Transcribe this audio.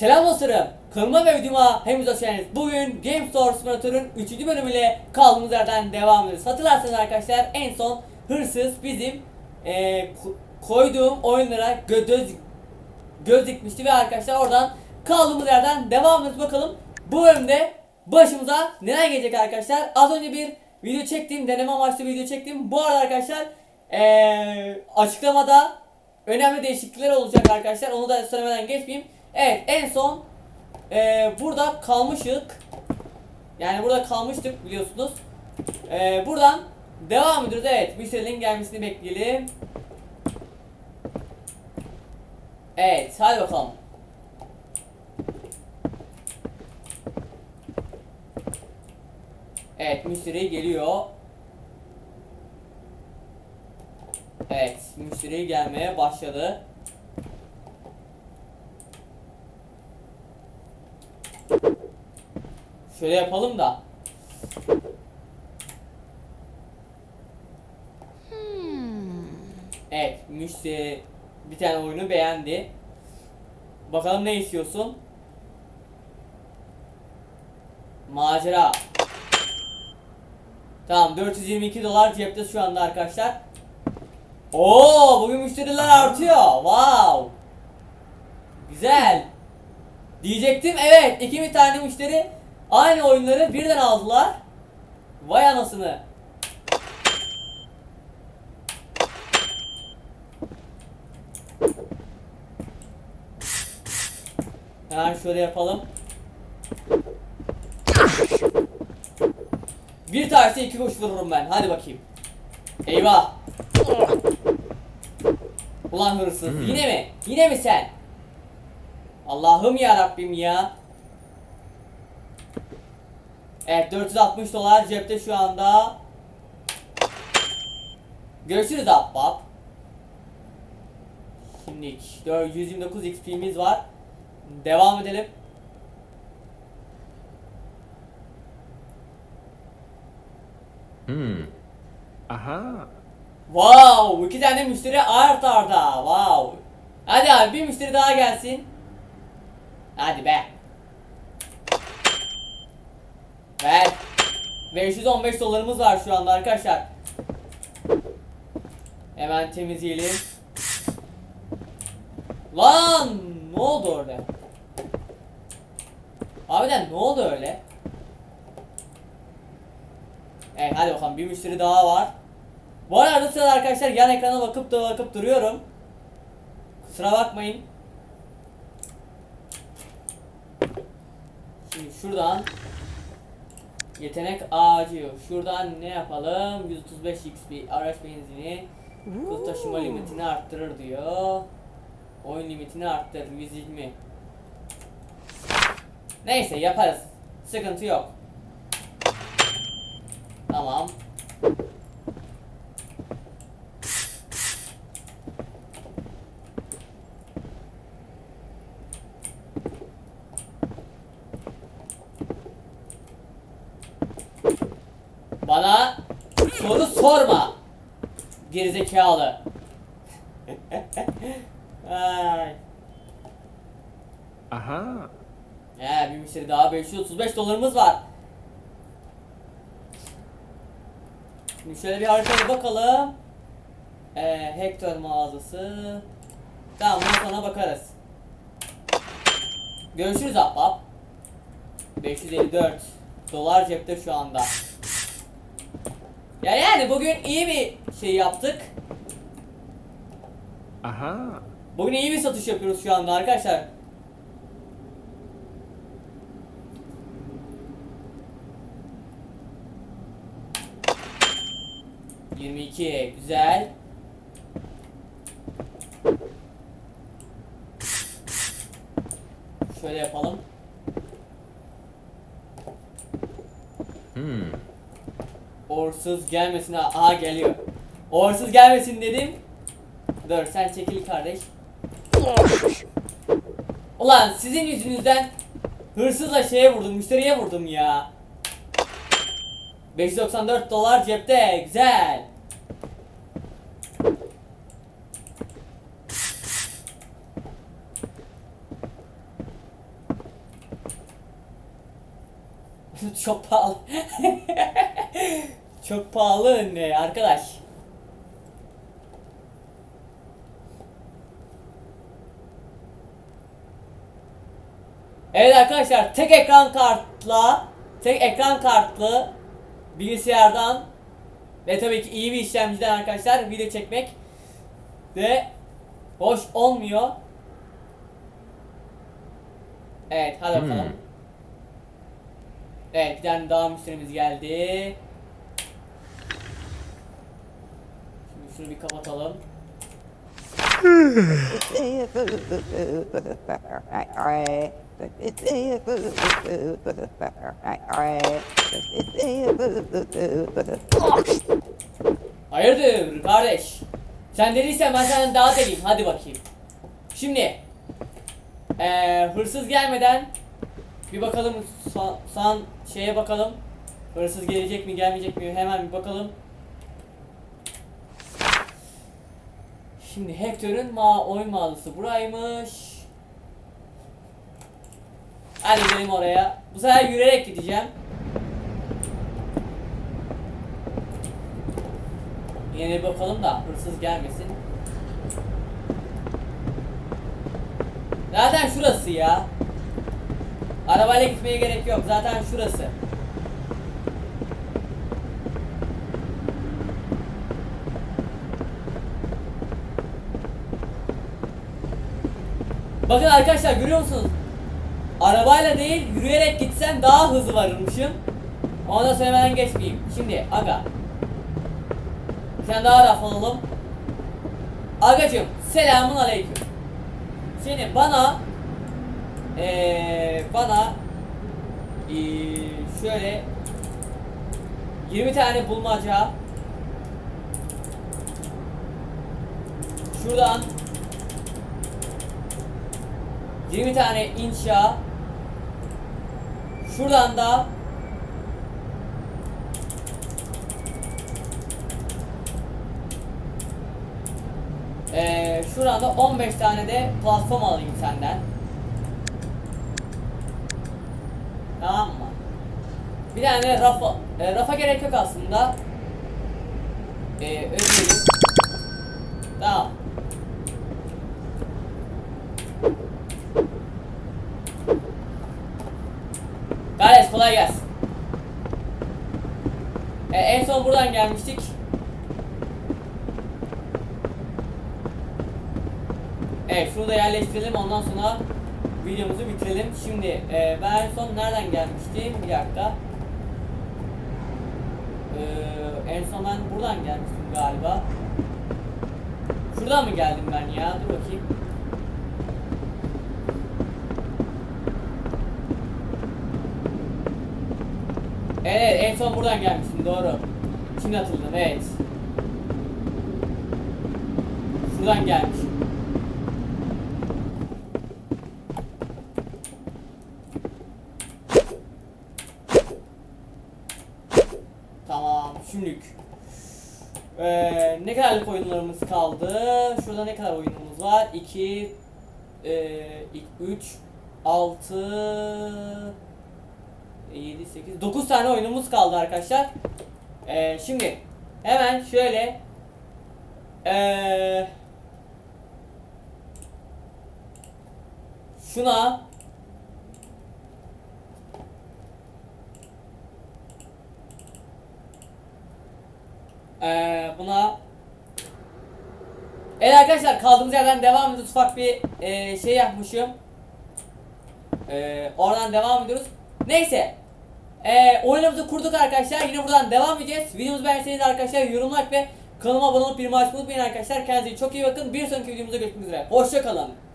Selam dostlarım. Kanalıma ve videoma hepiniz hoş geldiniz. Bugün Game Store Simulator'ın 3. bölümüyle kaldığımız yerden devam ediyoruz. Hatırlarsanız arkadaşlar en son hırsız bizim ko- koyduğum oyunlara gö- göz, göz dikmişti ve arkadaşlar oradan kaldığımız yerden devam ediyoruz. Bakalım bu bölümde başımıza neler gelecek arkadaşlar. Az önce bir video çektim. Deneme amaçlı video çektim. Bu arada arkadaşlar eee, açıklamada önemli değişiklikler olacak arkadaşlar. Onu da söylemeden geçmeyeyim. Evet en son eee, burada kalmıştık. Yani burada kalmıştık biliyorsunuz. Eee, buradan devam ediyoruz. Evet müşterinin gelmesini bekleyelim. Evet hadi bakalım. Evet müşteri geliyor. Evet müşteri gelmeye başladı. Şöyle yapalım da. Evet müşteri bir tane oyunu beğendi. Bakalım ne istiyorsun? Macera. Tamam 422 dolar cepte şu anda arkadaşlar. Oo bugün müşteriler artıyor. Wow. Güzel. Diyecektim evet iki bir tane müşteri aynı oyunları birden aldılar. Vay anasını. Hemen şöyle yapalım. Bir tanesi iki kuş vururum ben. Hadi bakayım. Eyvah. Ulan hırsız. Yine mi? Yine mi sen? Allah'ım ya Rabbim ya. Evet 460 dolar cepte şu anda. Görüşürüz Abbab. Şimdi 129 XP'miz var. Devam edelim. Hmm. Aha. Wow, iki tane müşteri art arda. Wow. Hadi abi bir müşteri daha gelsin. Hadi be. Ver. 515 dolarımız var şu anda arkadaşlar. Hemen temizleyelim. Lan ne oldu orada? Abiden ne oldu öyle? Evet hadi bakalım bir müşteri daha var. Bu arada arkadaşlar yan ekrana bakıp da bakıp duruyorum. Kusura bakmayın. Şimdi şuradan yetenek ağacı. Şuradan ne yapalım? 135 XP araç benzini. Hız taşıma limitini arttırır diyor. Oyun limitini arttır 120. Neyse yaparız. Sıkıntı yok. Tamam. Bana soru sorma. Gerizekalı. Ay. Aha. He bir müşteri daha 535 dolarımız var. Şimdi şöyle bir haritaya bakalım. Ee, Hector mağazası. Tamam buna sonra bakarız. Görüşürüz ahbap. 554 dolar cepte şu anda. Ya yani bugün iyi bir şey yaptık. Aha. Bugün iyi bir satış yapıyoruz şu anda arkadaşlar. Yirmi iki güzel. Şöyle yapalım. Orsuz gelmesin. Aha geliyor. Orsuz gelmesin dedim. Dur sen çekil kardeş. Ulan sizin yüzünüzden hırsızla şeye vurdum, müşteriye vurdum ya. 594 dolar cepte, güzel. Çok pahalı. Çok pahalı ne arkadaş. Evet arkadaşlar tek ekran kartla tek ekran kartlı bilgisayardan ve tabii ki iyi bir işlemciden arkadaşlar video çekmek de hoş olmuyor. Evet hadi bakalım. Hmm. Evet bir tane daha müşterimiz geldi. Şunu bir kapatalım. Hayırdır kardeş? Sen deliysen ben senden daha deliyim. Hadi bakayım. Şimdi eee hırsız gelmeden bir bakalım san, san şeye bakalım. Hırsız gelecek mi gelmeyecek mi hemen bir bakalım. Şimdi Hector'ın ma oyun mağazası buraymış. Hadi gidelim oraya. Bu sefer yürüyerek gideceğim. Yine bir bakalım da hırsız gelmesin. Zaten şurası ya. Arabayla gitmeye gerek yok. Zaten şurası. Bakın arkadaşlar görüyor musunuz? Arabayla değil yürüyerek gitsem daha hızlı varırmışım. Ona söylemeden geçmeyeyim. Şimdi aga. Sen daha raf alalım. Agacım selamun aleyküm. Şimdi bana eee bana eee, şöyle 20 tane bulmaca şuradan 20 tane inşa şuradan da Ee, şuradan da 15 tane de platform alayım senden. Tamam mı? Bir tane rafa, e, rafa gerek yok aslında. Ee, ödeyelim. Tamam. Kardeş kolay gelsin. Ee, en son buradan gelmiştik. Evet şunu da yerleştirelim ondan sonra videomuzu bitirelim. Şimdi e, ben en son nereden gelmiştim? Bir dakika. Ee, en son ben buradan gelmiştim galiba. Şuradan mı geldim ben ya? Dur bakayım. Evet en son buradan gelmiştim doğru. Şimdi hatırladım evet. Şuradan gelmişim. Tamam şimdilik. Ee, ne kadarlık oyunlarımız kaldı? Şurada ne kadar oyunumuz var? 2 3 6 7 8 9 tane oyunumuz kaldı arkadaşlar. Ee, şimdi hemen şöyle ee, şuna Ee, buna Evet arkadaşlar kaldığımız yerden devam ediyoruz. Ufak bir e, şey yapmışım. Ee, oradan devam ediyoruz. Neyse. Ee, oyunumuzu kurduk arkadaşlar. Yine buradan devam edeceğiz. Videomuzu beğenseniz arkadaşlar yorum like ve kanalıma abone olup bir açmayı unutmayın arkadaşlar. Kendinize çok iyi bakın. Bir sonraki videomuzda görüşmek üzere. Hoşçakalın.